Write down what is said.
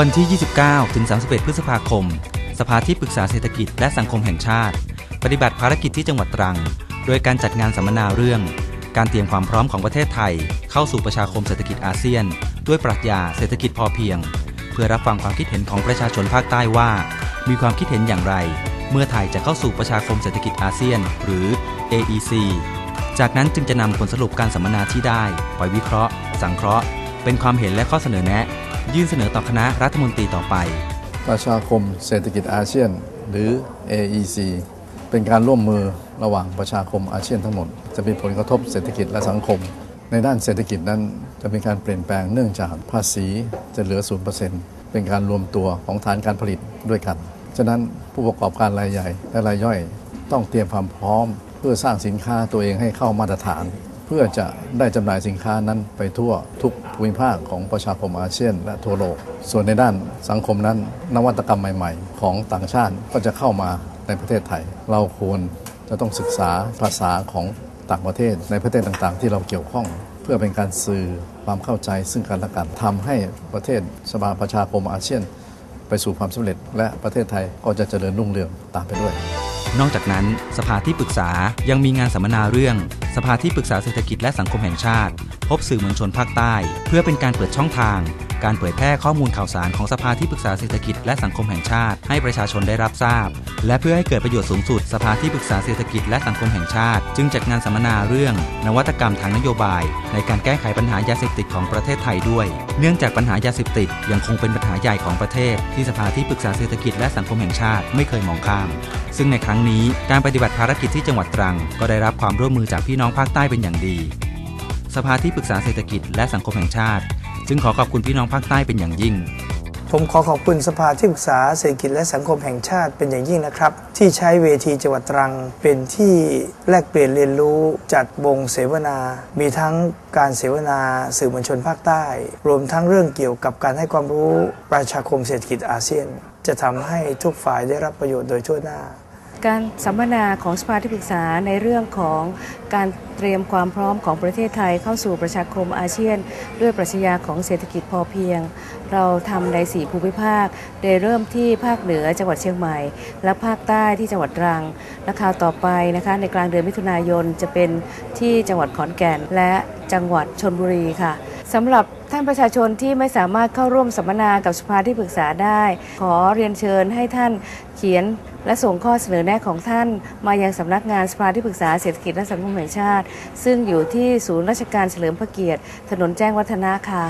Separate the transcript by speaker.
Speaker 1: วันที่ 29 ถึง 31 พฤษภาคม สภาที่ปรึกษาเศรษฐกิจและสังคมแห่งชาติ ปฏิบัติภารกิจที่จังหวัดตรัง โดยการจัดงานสัมมนาเรื่อง การเตรียมความพร้อมของประเทศไทย เข้าสู่ประชาคมเศรษฐกิจอาเซียน ด้วยปรัชญาเศรษฐกิจพอเพียง เพื่อรับฟังความคิดเห็นของประชาชนภาคใต้ว่า มีความคิดเห็นอย่างไร เมื่อไทยจะเข้าสู่ประชาคมเศรษฐกิจอาเซียน หรือ AEC จากนั้นจึงจะนำผลสรุปการสัมมนาที่ได้ไปวิเคราะห์ สังเคราะห์ เป็นความเห็นและข้อเสนอแนะ ยื่นเสนอต่อคณะรัฐมนตรีต่อไป
Speaker 2: ประชาคมเศรษฐกิจอาเซียน หรือ AEC เป็นการร่วมมือระหว่างประชาคมอาเซียนทั้งหมด จะมีผลกระทบเศรษฐกิจและสังคม ในด้านเศรษฐกิจนั้นจะมีการเปลี่ยนแปลงเนื่องจากภาษีจะเหลือ 0%เป็นการรวมตัวของฐานการผลิตด้วยกัน ฉะนั้นผู้ประกอบการรายใหญ่และรายย่อย ต้องเตรียมความพร้อม เพื่อสร้างสินค้าตัวเองให้เข้ามาตรฐาน เพื่อจะได้จำหน่ายสินค้านั้นไปทั่วทุกภูมิภาคของประชาคมอาเซียน และทั่วโลก ส่วนในด้านสังคมนั้น นวัตกรรมใหม่ ๆ ของต่างชาติก็จะเข้ามาในประเทศไทย เราควรจะต้องศึกษาภาษาของต่างประเทศในประเทศต่างๆ ที่เราเกี่ยวข้อง เพื่อเป็นการสื่อความเข้าใจซึ่งกันและกันทำให้ประเทศสภาประชาคมอาเซียน ไปสู่ความสำเร็จ และประเทศไทยก็จะเจริญรุ่งเรืองตามไปด้วย
Speaker 1: นอกจากนั้นสภาที่ปรึกษายังมีงานสัมมนาเรื่อง สภาที่ปรึกษาเศรษฐกิจและสังคมแห่งชาติ พบสื่อมวลชนภาคใต้ เพื่อเป็นการเปิดช่องทาง การเผยแพร่ข้อมูลข่าวสารของสภาที่ปรึกษาเศรษฐกิจและสังคมแห่งชาติ ให้ประชาชนได้รับทราบ และเพื่อให้เกิดประโยชน์สูงสุด สภาที่ปรึกษาเศรษฐกิจและสังคมแห่งชาติ จึงจัดงานสัมมนาเรื่อง นวัตกรรมทางนโยบาย ในการแก้ไขปัญหายาเสพติดของประเทศไทยด้วย เนื่องจากปัญหายาเสพติดยังคงเป็นปัญหาใหญ่ของประเทศ ที่สภาที่ปรึกษาเศรษฐกิจและสังคมแห่งชาติไม่เคยมองข้าม ซึ่งในครั้งนี้การปฏิบัติภารกิจที่จังหวัดตรัง ก็ได้รับความร่วมมือจากพี่น้องภาคใต้เป็นอย่างดี สภาที่ปรึกษาเศรษฐกิจและสังคมแห่งชาติจึงขอขอบคุณพี่น้องภาคใต้เป็นอย่างยิ่ง
Speaker 3: ผมขอขอบคุณสภาที่ปรึกษาเศรษฐกิจและสังคมแห่งชาติเป็นอย่างยิ่งนะครับ ที่ใช้เวทีจังหวัดตรัง เป็นที่แลกเปลี่ยนเรียนรู้จัดวงเสวนา มีทั้งการเสวนาสื่อมวลชนภาคใต้ รวมทั้งเรื่องเกี่ยวกับการให้ความรู้ประชาคมเศรษฐกิจอาเซียน จะทำให้ทุกฝ่ายได้รับประโยชน์โดยทั่วหน้า
Speaker 4: การสัมมนาของสภาที่ปรึกษาในเรื่องของการเตรียมความพร้อมของประเทศไทยเข้าสู่ประชาคมอาเซียน ด้วยปรัชญาของเศรษฐกิจพอเพียง เราทำใน4ภูมิภาค โดยเริ่มที่ภาคเหนือจังหวัดเชียงใหม่ และภาคใต้ที่จังหวัดตรังและคราวต่อไปนะคะในกลางเดือนมิถุนายนจะเป็นที่จังหวัดขอนแก่น และจังหวัดชนบุรีค่ะสำหรับ ท่านประชาชนที่ไม่สามารถเข้าร่วมสัมมนากับสภาที่ปรึกษาได้ ขอเรียนเชิญให้ท่านเขียนและส่งข้อเสนอแนะของท่านมายังสำนักงานสภาที่ปรึกษาเศรษฐกิจและสังคมแห่งชาติ ซึ่งอยู่ที่ศูนย์ราชการเฉลิมพระเกียรติ ถนนแจ้งวัฒนะค่ะ